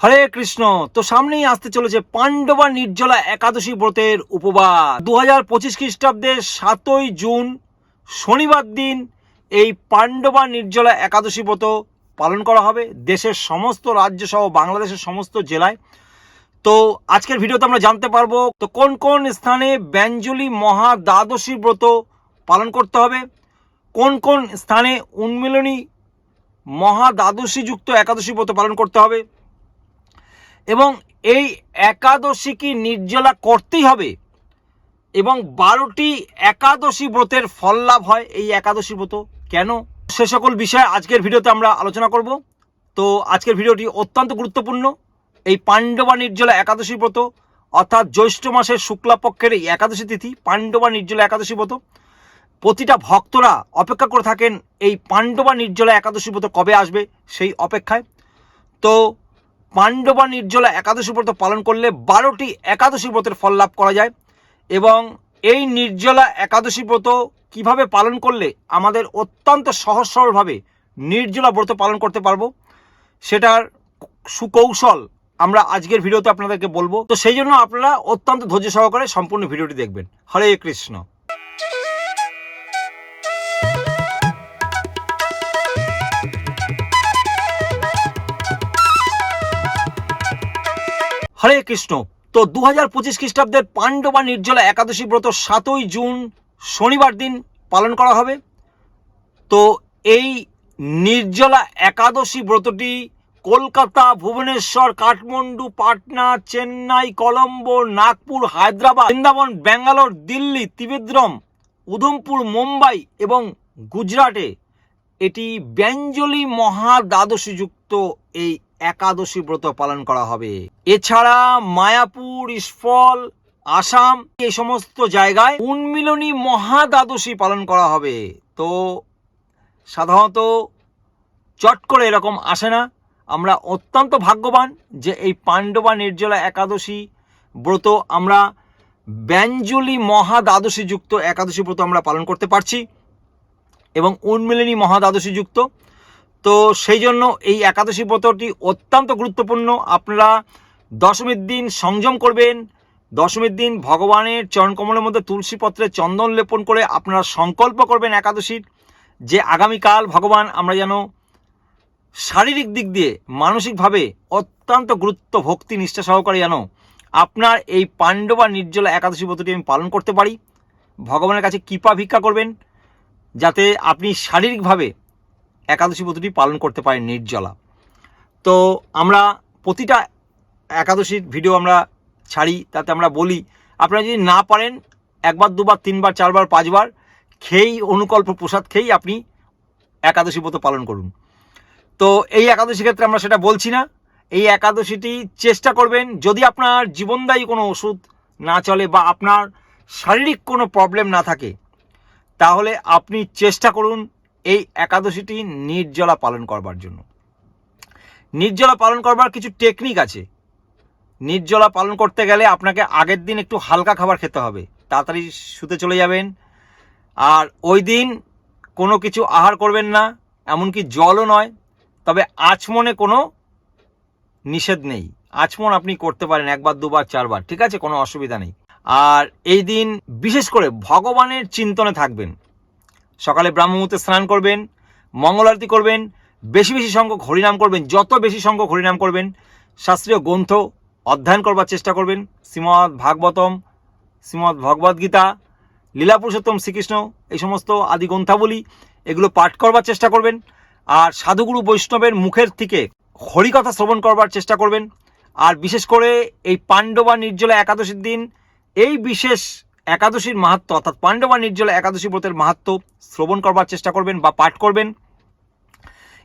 হরে কৃষ্ণ। তো সামনেই আসতে চলেছে পাণ্ডবা নির্জলা একাদশী ব্রতের উপবাস। দু হাজার পঁচিশ খ্রিস্টাব্দের সাতই জুন, শনিবার দিন এই পাণ্ডবা নির্জলা একাদশী ব্রত পালন করা হবে দেশের সমস্ত রাজ্য সহ বাংলাদেশের সমস্ত জেলায়। তো আজকের ভিডিওতে আমরা জানতে পারব, তো কোন কোন স্থানে ব্যঞ্জলি মহা দ্বাদশী ব্রত পালন করতে হবে? কোন কোন স্থানে উন্মিলনী মহা দ্বাদশী যুক্ত একাদশী ব্রত পালন করতে হবে? এবং এই একাদশী কি নির্জলা করতেই হবে এবং বারোটি একাদশী ব্রতের ফল লাভ হয় এই একাদশী ব্রত। কেন? সে সকল বিষয়ে আজকের ভিডিওতে আমরা আলোচনা করব। তো আজকের ভিডিওটি অত্যন্ত গুরুত্বপূর্ণ। এই পাণ্ডবা নির্জলা একাদশী ব্রত, অর্থাৎ জ্যৈষ্ঠ মাসের শুক্লাপক্ষের এই একাদশী তিথি, পাণ্ডবা নির্জলা একাদশী ব্রত। প্রতিটা ভক্তরা অপেক্ষা করে থাকেন, এই পাণ্ডবা নির্জলা একাদশী ব্রত কবে আসবে সেই অপেক্ষায়। তো পাণ্ডবা নির্জলা একাদশী ব্রত পালন করলে বারোটি একাদশী ব্রতের ফল লাভ করা যায়। এবং এই নির্জলা একাদশী ব্রত কীভাবে পালন করলে আমাদের অত্যন্ত সহজ সরলভাবে নির্জলা ব্রত পালন করতে পারব, সেটার সুকৌশল আমরা আজকের ভিডিওতে আপনাদেরকে বলব। তো সেই জন্য আপনারা অত্যন্ত ধৈর্য সহকারে সম্পূর্ণ ভিডিওটি দেখবেন। হরে কৃষ্ণ। হরে কৃষ্ণ। তো দু হাজার পঁচিশ খ্রিস্টাব্দের পাণ্ডবা নির্জলা একাদশী ব্রত সাতই জুন শনিবার দিন পালন করা হবে। তো এই নির্জলা একাদশী ব্রতটি কলকাতা, ভুবনেশ্বর, কাঠমান্ডু, পাটনা, চেন্নাই, কলম্বো, নাগপুর, হায়দ্রাবাদ, বৃন্দাবন, ব্যাঙ্গালোর, দিল্লি, ত্রিবেদ্রম, উধমপুর, মুম্বাই এবং গুজরাটে এটি ব্যঞ্জলি মহা দ্বাদশী যুক্ত এই একাদশী ব্রত পালন করা হবে। এছাড়া মায়াপুর, ইস্ফল, আসাম, এই সমস্ত জায়গায় উন্মিলনী মহা দ্বাদশী পালন করা হবে। তো সাধারণত চট করে এরকম আসে না। আমরা অত্যন্ত ভাগ্যবান যে এই পাণ্ডবা নির্জলা একাদশী ব্রত আমরা ব্যঞ্জলি মহা দ্বাদশী যুক্ত একাদশী ব্রত আমরা পালন করতে পারছি এবং উন্মিলনী মহাদ্বাদশী যুক্ত তো সেই জন্য এই একাদশী ব্রতটি অত্যন্ত গুরুত্বপূর্ণ। আপনারা দশমীর দিন সংযম করবেন, দশমীর দিন ভগবানের চরণকমলের মধ্যে তুলসী পত্রে চন্দন লেপন করে আপনারা সংকল্প করবেন একাদশীর যে আগামীকাল ভগবান আমরা যেন শারীরিক দিক দিয়ে, মানসিকভাবে অত্যন্ত গুরুত্ব, ভক্তি, নিষ্ঠা সহকারে যেন আপনার এই পাণ্ডবা নির্জলা একাদশী ব্রতটি আমি পালন করতে পারি। ভগবানের কাছে কৃপা ভিক্ষা করবেন, যাতে আপনি শারীরিকভাবে একাদশী ব্রতটি পালন করতে পারেন নির্জলা। তো আমরা প্রতিটা একাদশীর ভিডিও আমরা ছাড়ি, তাতে আমরা বলি, আপনারা যদি না পারেন, একবার, দুবার, তিনবার, চারবার, পাঁচবার খেয়েই অনুকল্প প্রসাদ খেয়েই আপনি একাদশী ব্রত পালন করুন। তো এই একাদশী ক্ষেত্রে আমরা সেটা বলছি না। এই একাদশীটি চেষ্টা করবেন, যদি আপনার জীবনদায়ী কোনো ওষুধ না চলে বা আপনার শারীরিক কোনো প্রবলেম না থাকে, তাহলে আপনি চেষ্টা করুন এই একাদশীটি নির্জলা পালন করবার জন্য। নির্জলা পালন করবার কিছু টেকনিক আছে। নির্জলা পালন করতে গেলে আপনাকে আগের দিন একটু হালকা খাবার খেতে হবে। তাড়াতাড়ি শুতে চলে যাবেন। আর ওই দিন কোনো কিছু আহার করবেন না, এমনকি জলও নয়। তবে আচমনে কোনো নিষেধ নেই। আচমন আপনি করতে পারেন একবার, দুবার, চারবার, ঠিক আছে? কোনো অসুবিধা নেই। আর এই দিন বিশেষ করে ভগবানের চিন্তনে থাকবেন। সকালে ব্রাহ্মমূর্তে স্নান করবেন, মঙ্গল আরতি করবেন, বেশি বেশি সংখ্যক হরিনাম করবেন, যত বেশি সংখ্যক হরিনাম করবেন, শাস্ত্রীয় গ্রন্থ অধ্যয়ন করবার চেষ্টা করবেন শ্রীমৎ ভাগবতম শ্রীমৎ ভগবদ্গীতা লীলা পুরুষোত্তম শ্রীকৃষ্ণ, এই সমস্ত আদি গ্রন্থাবলী, এগুলো পাঠ করবার চেষ্টা করবেন, আর সাধুগুরু বৈষ্ণবের মুখের থেকে হরিকথা শ্রবণ করবার চেষ্টা করবেন, আর বিশেষ করে এই পাণ্ডবা নির্জলা একাদশীর দিন, এই বিশেষ একাদশীর মাহাত্ম, অর্থাৎ পাণ্ডবা নির্জলা একাদশী ব্রতের মাহাত্ম শ্রবণ করবার চেষ্টা করবেন বা পাঠ করবেন।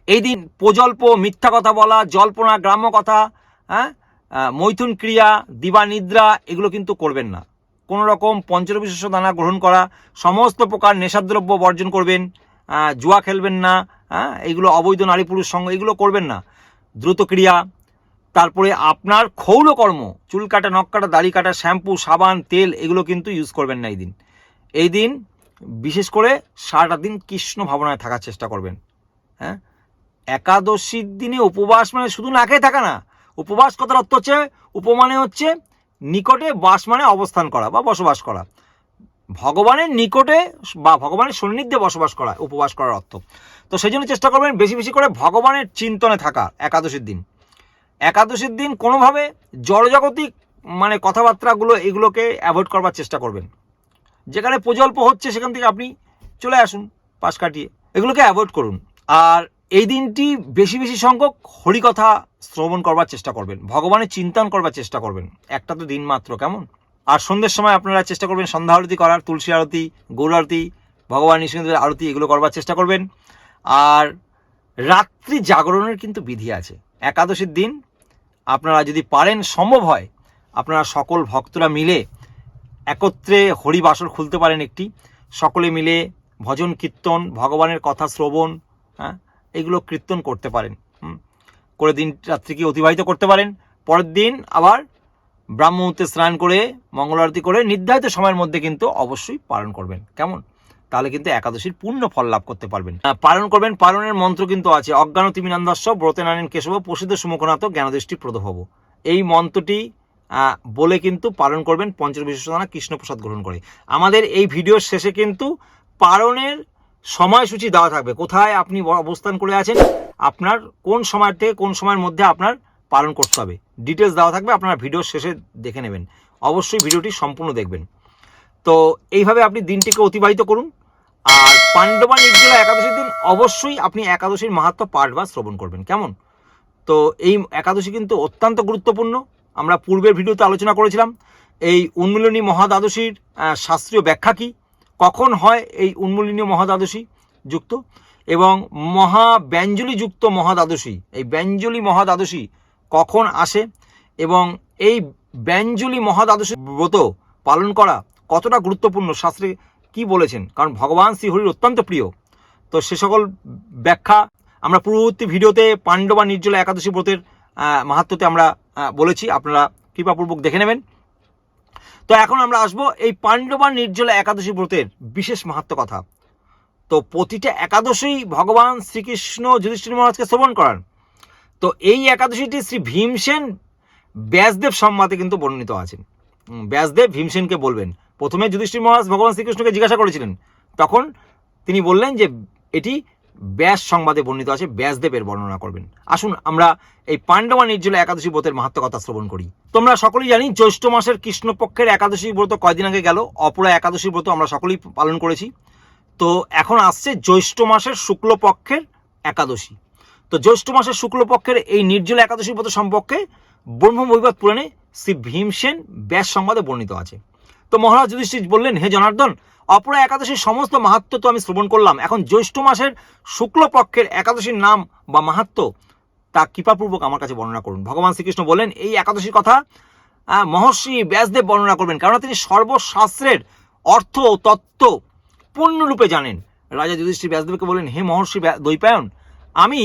এই দিন প্রজল্প, মিথ্যা কথা বলা, জল্পনা, গ্রাম্য কথা হ্যাঁ মৈথুন ক্রিয়া, দিবা নিদ্রা, এগুলো কিন্তু করবেন না। কোনো রকম পঞ্চরবিশেষ দানা গ্রহণ করা, সমস্ত প্রকার নেশাদ্রব্য বর্জন করবেন জুয়া খেলবেন না হ্যাঁ এগুলো অবৈধ নারী পুরুষ সঙ্গ, এগুলো করবেন না। দ্রুত ক্রিয়া তারপরে আপনার ক্ষৌল কর্ম, চুল কাটা, নখ কাটা, দাড়ি কাটা, শ্যাম্পু, সাবান, তেল, এগুলো কিন্তু ইউজ করবেন না এই দিন। এই দিন বিশেষ করে সারাটা দিন কৃষ্ণ ভাবনায় থাকার চেষ্টা করবেন। হ্যাঁ? একাদশীর দিনে উপবাস মানে শুধু না থাকা না। উপবাস কথার অর্থ হচ্ছে, উপমানে হচ্ছে নিকটে বাস মানে অবস্থান করা বা বসবাস করা। ভগবানের নিকটে বা ভগবানের সন্নিধ্যে বসবাস করা, উপবাস করার অর্থ। তো সেই জন্য চেষ্টা করবেন বেশি বেশি করে ভগবানের চিন্তনে থাকা একাদশীর দিন। একাদশীর দিন কোনোভাবে জড়জাগতিক মানে কথাবার্তাগুলো এগুলোকে অ্যাভয়েড করবার চেষ্টা করবেন। যেখানে প্রজল্প হচ্ছে সেখান থেকে আপনি চলে আসুন, পাশ কাটিয়ে। এগুলোকে অ্যাভয়েড করুন। আর এই দিনটি বেশি বেশি সংখ্যক হরিকথা শ্রবণ করবার চেষ্টা করবেন। ভগবানের চিন্তন করবার চেষ্টা করবেন। একটা তো দিন মাত্র, কেমন? আর সন্ধ্যের সময় আপনারা চেষ্টা করবেন সন্ধ্যা আরতি করার, তুলসী আরতি, গৌর আরতি, ভগবান নৃসিংহদেবের আরতি, এগুলো করবার চেষ্টা করবেন। আর রাত্রি জাগরণের কিন্তু বিধি আছে। একাদশীর দিন আপনারা যদি পারেন, সম্ভব হয়, আপনারা সকল ভক্তরা মিলে একত্রে হরিবাসর খুলতে পারেন একটি। সকলে মিলে ভজন, কীর্তন, ভগবানের কথা শ্রবণ হ্যাঁ এগুলো কীর্তন করতে পারেন। করে দিন, রাত্রিকে অতিবাহিত করতে পারেন। পরের দিন আবার ব্রাহ্মণতে স্নান করে মঙ্গল আরতি করে নির্ধারিত সময়ের মধ্যে কিন্তু অবশ্যই পালন করবেন। কেমন? তাহলে কিন্তু একাদশীর পূর্ণ ফল লাভ করতে পারবেন। পালন করবেন, পালনের মন্ত্র কিন্তু আছে অজ্ঞান তিমিনান্দস্য ব্রতে নারায়ণ কেশব প্রসিদ্ধ সুমুখনাথ, জ্ঞানদৃষ্টি প্রদভব এই মন্ত্রটি বলে কিন্তু পালন করবেন পঞ্চবিশেষণা কৃষ্ণপ্রসাদ গ্রহণ করে। আমাদের এই ভিডিওর শেষে কিন্তু পালনের সময়সূচি দেওয়া থাকবে। কোথায় আপনি অবস্থান করে আছেন, আপনার কোন সময় থেকে কোন সময়ের মধ্যে আপনার পালন করতে হবে। ডিটেলস দেওয়া থাকবে, আপনারা ভিডিওর শেষে দেখে নেবেন। অবশ্যই ভিডিওটি সম্পূর্ণ দেখবেন। তো এইভাবে আপনি দিনটিকে অতিবাহিত করুন। আর পাণ্ডবা নির্জলা একাদশীর দিন অবশ্যই আপনি একাদশীর মাহাত্ম পাঠ বা শ্রবণ করবেন। কেমন? তো এই একাদশী কিন্তু অত্যন্ত গুরুত্বপূর্ণ। আমরা পূর্বের ভিডিওতে আলোচনা করেছিলাম, এই উন্মূলনী মহাদ্বাদশীর শাস্ত্রীয় ব্যাখ্যা কী? কখন হয় এই উন্মূলনী মহাদ্বাদশী যুক্ত? এবং মহা ব্যঞ্জলি যুক্ত মহাদ্বাদশী, এই ব্যঞ্জলি মহাদ্বাদশী কখন আসে? এবং এই ব্যঞ্জলি মহাদ্বাদশী ব্রত পালন করা কতটা গুরুত্বপূর্ণ? শাস্ত্রে কি বলেছেন? কারণ ভগবান শ্রীহরির অত্যন্ত প্রিয়। তো সে সকল ব্যাখ্যা আমরা পূর্ববর্তী ভিডিওতে পাণ্ডবা নির্জলা একাদশী ব্রতের আহ, মাহাত্ম্যতে আমরা বলেছি। আপনারা কৃপাপূর্বক দেখে নেবেন। তো এখন আমরা আসব এই পাণ্ডবা নির্জলা একাদশী ব্রতের বিশেষ মাহাত্ম কথা। তো প্রতিটা একাদশী ভগবান শ্রীকৃষ্ণ যুধিষ্ঠির মহারাজকে শ্রবণ করান। তো এই একাদশীটি শ্রী ভীমসেন ব্যাসদেব সম্মাতে কিন্তু বর্ণিত আছেন। ব্যাসদেব ভীমসেনকে বলবেন প্রথমে যুধিষ্ঠির মহারাজ ভগবান শ্রীকৃষ্ণকে জিজ্ঞাসা করেছিলেন। তখন তিনি বললেন যে, এটি ব্যাস সংবাদে বর্ণিত আছে, ব্যাসদেবের বর্ণনা করবেন। আসুন, আমরা এই পাণ্ডবা নির্জলা একাদশী ব্রতের মাহাত্ম কথা শ্রবণ করি। তোমরা সকলেই জানি, জ্যৈষ্ঠ মাসের কৃষ্ণপক্ষের একাদশী ব্রত কয়দিন আগে গেল? অপরা একাদশী ব্রত আমরা সকলেই পালন করেছি। তো এখন আসছে জ্যৈষ্ঠ মাসের শুক্লপক্ষের একাদশী। তো জ্যৈষ্ঠ মাসের শুক্লপক্ষের এই নির্জল একাদশী ব্রত সম্পর্কে ব্রহ্মবৈবাদ পুরাণে শ্রী ভীমসেন ব্যাস সংবাদে বর্ণিত আছে। তো মহারাজ যুধিষ্ঠির বললেন, হে জনার্দন, অপরা একাদশীর সমস্ত মাহাত্ম তো আমি শ্রবণ করলাম। এখন জ্যৈষ্ঠ মাসের শুক্লপক্ষের একাদশীর নাম বা মাহাত্ম তা কৃপাপূর্বক আমার কাছে বর্ণনা করুন। ভগবান শ্রীকৃষ্ণ বললেন, এই একাদশীর কথা মহর্ষি ব্যাসদেব বর্ণনা করবেন কারণ তিনি সর্বশাস্ত্রের অর্থ ও তত্ত্ব পূর্ণরূপে জানেন। রাজা যুধিষ্ঠির ব্যাসদেবকে বললেন, হে মহর্ষি দ্বৈপায়ন আমি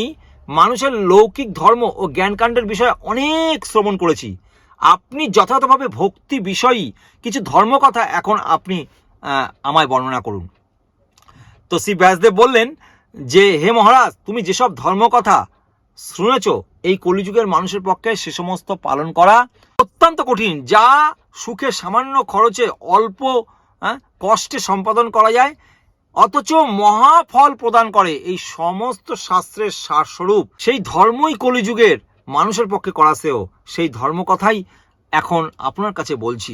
মানুষের লৌকিক ধর্ম ও জ্ঞানকাণ্ডের বিষয়ে অনেক শ্রবণ করেছি। আপনি যথাযথভাবে ভক্তি বিষয়ী কিছু ধর্মকথা এখন আপনি আমায় বর্ণনা করুন। তো শ্রী ব্যাসদেব বললেন যে, হে মহারাজ, তুমি যেসব ধর্মকথা শুনেছ, এই কলিযুগের মানুষের পক্ষে সে সমস্ত পালন করা অত্যন্ত কঠিন, যা সুখে সামান্য খরচে অল্প কষ্টে সম্পাদন করা যায়, অথচ মহাফল প্রদান করে। এই সমস্ত শাস্ত্রের সারস্বরূপ সেই ধর্মই কলিযুগের মানুষের পক্ষে করাছেও সেই ধর্মকথাই এখন আপনার কাছে বলছি।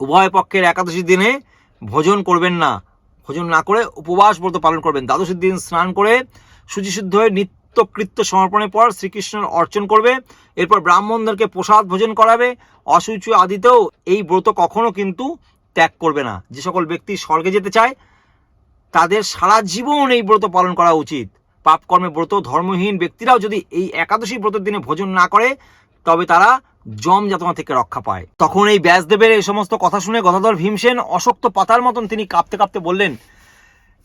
উভয় পক্ষের একাদশী দিনে ভোজন করবেন না। ভোজন না করে উপবাস ব্রত পালন করবেন। দ্বাদশীর দিন স্নান করে শুচিশুদ্ধ হয়ে নিত্যকৃত্য সমর্পণের পর শ্রীকৃষ্ণের অর্চন করবে। এরপর ব্রাহ্মণদেরকে প্রসাদ ভোজন করাবে। অসুচি আদিতেও এই ব্রত কখনো কিন্তু ত্যাগ করবে না। যে সকল ব্যক্তি স্বর্গে যেতে চায়, তাদের সারা জীবন এই ব্রত পালন করা উচিত। পাপ কর্মে ব্রত ধর্মহীন ব্যক্তিরাও যদি এই একাদশী ব্রতের দিনে ভোজন না করে তবে তারা জম যাতনা থেকে রক্ষা পায়। তখন এই ব্যাসদেবের এই সমস্ত কথা শুনে গদাধর ভীমসেন অশক্ত পাতার মতন তিনি কাঁপতে কাঁপতে বললেন,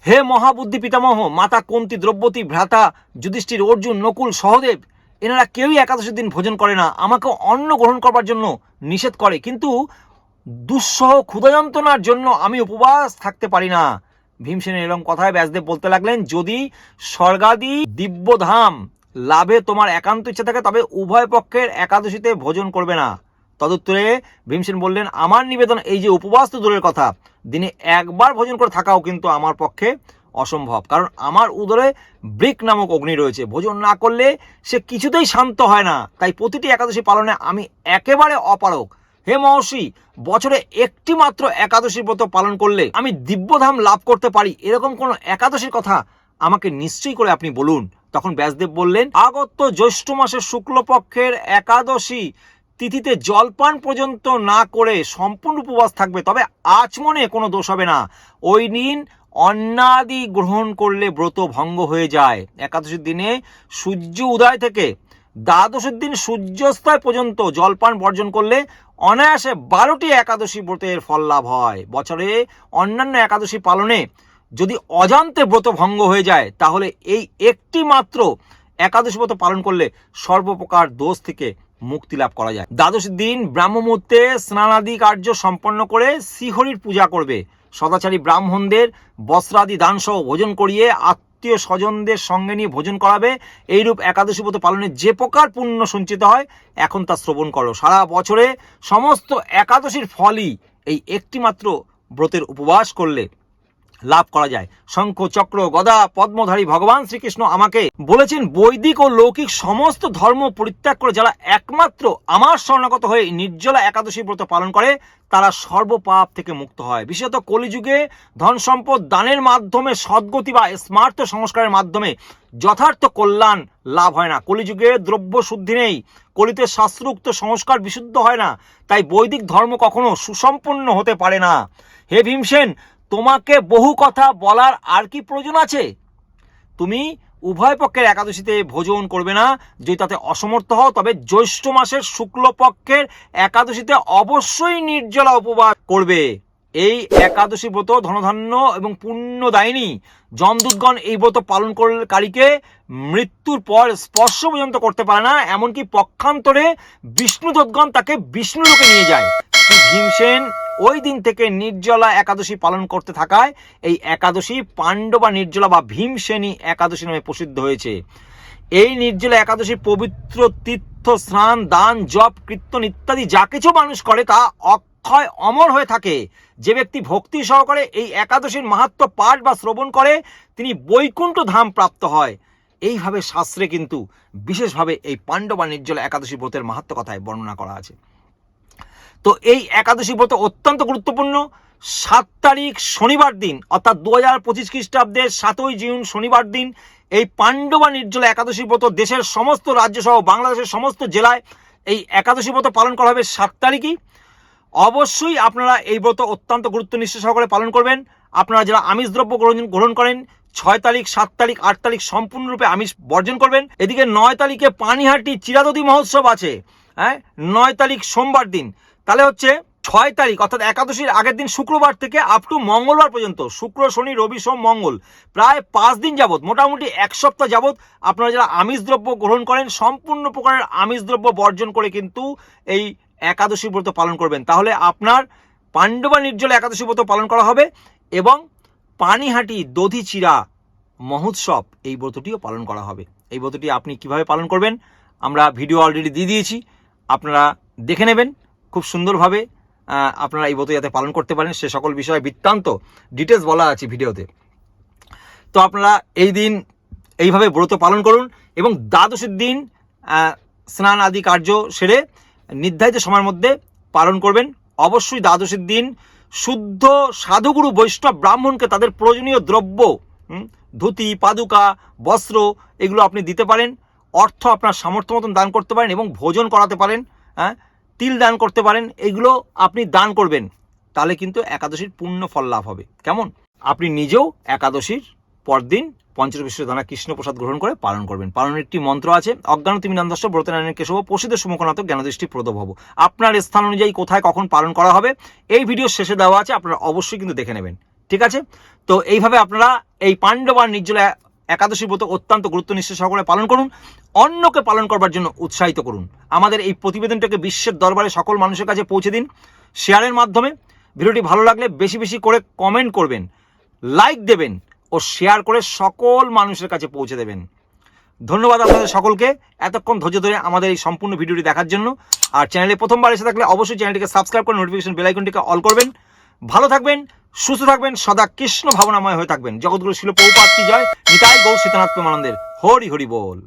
হে মহাবুদ্ধি পিতামহ, মাতা কুন্তি দ্রব্যতী ভ্রাতা যুধিষ্ঠির অর্জুন, নকুল, সহদেব, এনারা কেউই একাদশীর দিন ভোজন করে না। আমাকে অন্ন গ্রহণ করবার জন্য নিষেধ করে, কিন্তু দুঃসহ ক্ষুধা যন্ত্রণার জন্য আমি উপবাস থাকতে পারি না। ভীমসেনের এরকম কথায় ব্যাসদেব বলতে লাগলেন, যদি স্বর্গাদি দিব্যধাম লাভে তোমার একান্ত ইচ্ছা থাকে, তবে উভয় পক্ষের একাদশীতে ভোজন করবে না। তদুত্তরে ভীমসেন বললেন, আমার নিবেদন এই যে উপবাস তো দূরের কথা, দিনে একবার ভোজন করে থাকাও কিন্তু আমার পক্ষে অসম্ভব, কারণ আমার উদরে ব্রিক নামক অগ্নি রয়েছে। ভোজন না করলে সে কিছুতেই শান্ত হয় না। তাই প্রতিটি একাদশী পালনে আমি একেবারে অপারক হে মহর্ষি, বছরে একটি মাত্র একাদশী ব্রত পালন করলে আমি দিব্যধাম লাভ করতে পারি। এরকম কোনো একাদশীর কথা আমাকে নিশ্চয়ই করে আপনি বলুন। তখন ব্যাসদেব বললেন, আগত জ্যৈষ্ঠ মাসের শুক্লপক্ষের একাদশী তিথিতে জলপান পর্যন্ত না করে সম্পূর্ণ উপবাস থাকবে, তবে আচমনে কোনো দোষ হবে না। ওই দিন অন্নাদি গ্রহণ করলে ব্রত ভঙ্গ হয়ে যায়। একাদশীর দিনে সূর্য উদয় থেকে দ্বাদশের দিন সূর্যাস্তয় পর্যন্ত জলপান বর্জন করলে অনায়াসে বারোটি একাদশী ব্রতের ফল লাভ হয়। বছরে অন্যান্য একাদশী পালনে যদি অজান্তে ব্রত ভঙ্গ হয়ে যায়, তাহলে এই একটি মাত্র একাদশী ব্রত পালন করলে সর্বপ্রকার দোষ থেকে মুক্তি লাভ করা যায়। দ্বাদশ দিন ব্রাহ্ম মুহূর্তে স্নানাদি কার্য সম্পন্ন করে শ্রীহরির পূজা করবে। সদাচারী ব্রাহ্মণদের বস্ত্রাদি দানসহ ভোজন করিয়ে আত্মীয় স্বজনদের সঙ্গে নিয়ে ভোজন করাবে। এইরূপ একাদশী ব্রত পালনে যে প্রকার পুণ্য সঞ্চিত হয়, এখন তা শ্রবণ করো। সারা বছরে সমস্ত একাদশীর ফলই এই একটি মাত্র ব্রতের উপবাস করলে লাভ করা যায়। শঙ্খ চক্র গদা পদ্মধারী ভগবান শ্রীকৃষ্ণ আমাকে বলেছেন, বৈদিক ও লৌকিক সমস্ত ধর্ম পরিত্যাগ করে যারা একমাত্র আমার শরণাগত হয়ে নির্জলা একাদশী ব্রত পালন করে, তারা সর্বপাপ থেকে মুক্ত হয়। বিশেষত কলিযুগে ধন সম্পদ দানের মাধ্যমে, সদ্গতি বা স্মার্ত সংস্কারের মাধ্যমে যথার্থ কল্যাণ লাভ হয় না। কলিযুগে দ্রব্য শুদ্ধি নেই, কলিতে শাস্ত্রোক্ত সংস্কার বিশুদ্ধ হয় না, তাই বৈদিক ধর্ম কখনো সুসম্পন্ন হতে পারে না। হে ভীমসেন তোমাকে বহু কথা বলার আর কি প্রয়োজন আছে? তুমি উভয় পক্ষের একাদশীতে ভোজন করবে না, যদি তাতে অসমর্থ হও, তবে জ্যৈষ্ঠ মাসের শুক্লপক্ষের একাদশীতে অবশ্যই নির্জলা উপবাস করবে। এই একাদশী ব্রত ধনধান্য এবং পুণ্যদায়িনী যমদূতগণ এই ব্রত পালন কারীকে মৃত্যুর পর স্পর্শ পর্যন্ত করতে পারে না, এমনকি পক্ষান্তরে বিষ্ণুদূতগণ তাকে বিষ্ণুলোকে নিয়ে যায়। ভীমসেন ওই দিন থেকে নির্জলা একাদশী পালন করতে থাকায় এই একাদশী পাণ্ডবা নির্জলা বা ভীমসেনী একাদশী নামে প্রসিদ্ধ হয়েছে। এই নির্জলা একাদশী পবিত্র তীর্থ, স্নান, দান, জপ, কীর্তন ইত্যাদি যা কিছু মানুষ করে তা অক্ষয় অমর হয়ে থাকে। যে ব্যক্তি ভক্তি সহকারে এই একাদশীর মাহাত্ম পাঠ বা শ্রবণ করে, তিনি বৈকুণ্ঠ ধাম প্রাপ্ত হয়। এইভাবে শাস্ত্রে কিন্তু বিশেষভাবে এই পাণ্ডবা নির্জলা একাদশী ব্রতের মাহাত্ম কথায় বর্ণনা করা আছে। তো এই একাদশী ব্রত অত্যন্ত গুরুত্বপূর্ণ। সাত তারিখ শনিবার দিন, অর্থাৎ দু হাজার পঁচিশ খ্রিস্টাব্দের সাতই জুন শনিবার দিন, এই পাণ্ডবা নির্জলা একাদশী ব্রত দেশের সমস্ত রাজ্য সহ বাংলাদেশের সমস্ত জেলায় এই একাদশী ব্রত পালন করা হবে সাত তারিখই। অবশ্যই আপনারা এই ব্রত অত্যন্ত গুরুত্ব নিশ্চয় সহকারে পালন করবেন। আপনারা যারা আমিষ দ্রব্য গ্রহণ করেন, ছয় তারিখ, সাত তারিখ, আট তারিখ সম্পূর্ণরূপে আমিষ বর্জন করবেন। এদিকে নয় তারিখে পানিহাটি চিরাদতি মহোৎসব আছে হ্যাঁ? নয় তারিখ সোমবার দিন। তাহলে হচ্ছে ছয় তারিখ, অর্থাৎ একাদশীর আগের দিন শুক্রবার থেকে আপ টু মঙ্গলবার পর্যন্ত, শুক্র, শনি, রবি, সোম, মঙ্গল, প্রায় পাঁচ দিন যাবৎ, মোটামুটি এক সপ্তাহ যাবত আপনারা যারা আমিষ দ্রব্য গ্রহণ করেন, সম্পূর্ণ প্রকারের আমিষ দ্রব্য বর্জন করে কিন্তু এই একাদশী ব্রত পালন করবেন। তাহলে আপনার পাণ্ডবা নির্জল একাদশী ব্রত পালন করা হবে এবং পানিহাটি দধিচিরা মহোৎসব এই ব্রতটিও পালন করা হবে। এই ব্রতটি আপনি কীভাবে পালন করবেন, আমরা ভিডিও অলরেডি দিয়ে দিয়েছি, আপনারা দেখে নেবেন। খুব সুন্দরভাবে আপনারা এই ব্রত যাতে পালন করতে পারেন, সে সকল বিষয়ে বৃত্তান্ত ডিটেলস বলা আছে ভিডিওতে। তো আপনারা এই দিন এইভাবে ব্রত পালন করুন এবং দ্বাদশের দিন স্নান আদি কার্য সেরে নির্ধারিত সময়ের মধ্যে পালন করবেন। অবশ্যই দ্বাদশের দিন শুদ্ধ সাধুগুরু বৈষ্ণব ব্রাহ্মণকে তাদের প্রয়োজনীয় দ্রব্য ধুতি, পাদুকা, বস্ত্র এগুলো আপনি দিতে পারেন। অর্থ আপনার সামর্থ্য মতন দান করতে পারেন এবং ভোজন করাতে পারেন হ্যাঁ তিল দান করতে পারেন, এগুলো আপনি দান করবেন, তাহলে কিন্তু একাদশীর পূর্ণ ফল লাভ হবে। কেমন? আপনি নিজেও একাদশীর পরদিন পঞ্চবিশ্ব ধানা কৃষ্ণপ্রসাদ গ্রহণ করে পালন করবেন। পালনের একটি মন্ত্র আছে অজ্ঞান তুমি নন্দস্য ব্রতনারায়ণ কেশব, প্রসিদ্ধ সুমুখনাথ জ্ঞানদৃষ্টি প্রদব হব। আপনার স্থান অনুযায়ী কোথায় কখন পালন করা হবে, এই ভিডিও শেষে দেওয়া আছে, আপনারা অবশ্যই কিন্তু দেখে নেবেন। ঠিক আছে? তো এইভাবে আপনারা এই পাণ্ডবার নির্জলা একাদশী ব্রত অত্যন্ত গুরুত্ব নিশ্চয় সহকারে পালন করুন অন্যকে পালন করবার জন্য উৎসাহিত করুন। আমাদের এই প্রতিবেদনটাকে বিশ্বের দরবারে সকল মানুষের কাছে পৌঁছে দিন, শেয়ারের মাধ্যমে। ভিডিওটি ভালো লাগলে বেশি বেশি করে কমেন্ট করবেন, লাইক দেবেন ও শেয়ার করে সকল মানুষের কাছে পৌঁছে দেবেন। ধন্যবাদ আপনাদের সকলকে, এতক্ষণ ধৈর্য ধরে আমাদের এই সম্পূর্ণ ভিডিওটি দেখার জন্য। আর চ্যানেলে প্রথমবার এসে থাকলে অবশ্যই চ্যানেলটিকে সাবস্ক্রাইব করে নোটিফিকেশন বেলাইকনটিকে অল করবেন। ভালো থাকবেন, সুস্থ থাকবেন, সদা কৃষ্ণ ভাবনাময় হয়ে থাকবেন। জগৎগুরু ছিল পৌপাত্রী জয়? নিতাই গৌর সীতানাথ প্রেমানন্দের হরি হরি বল।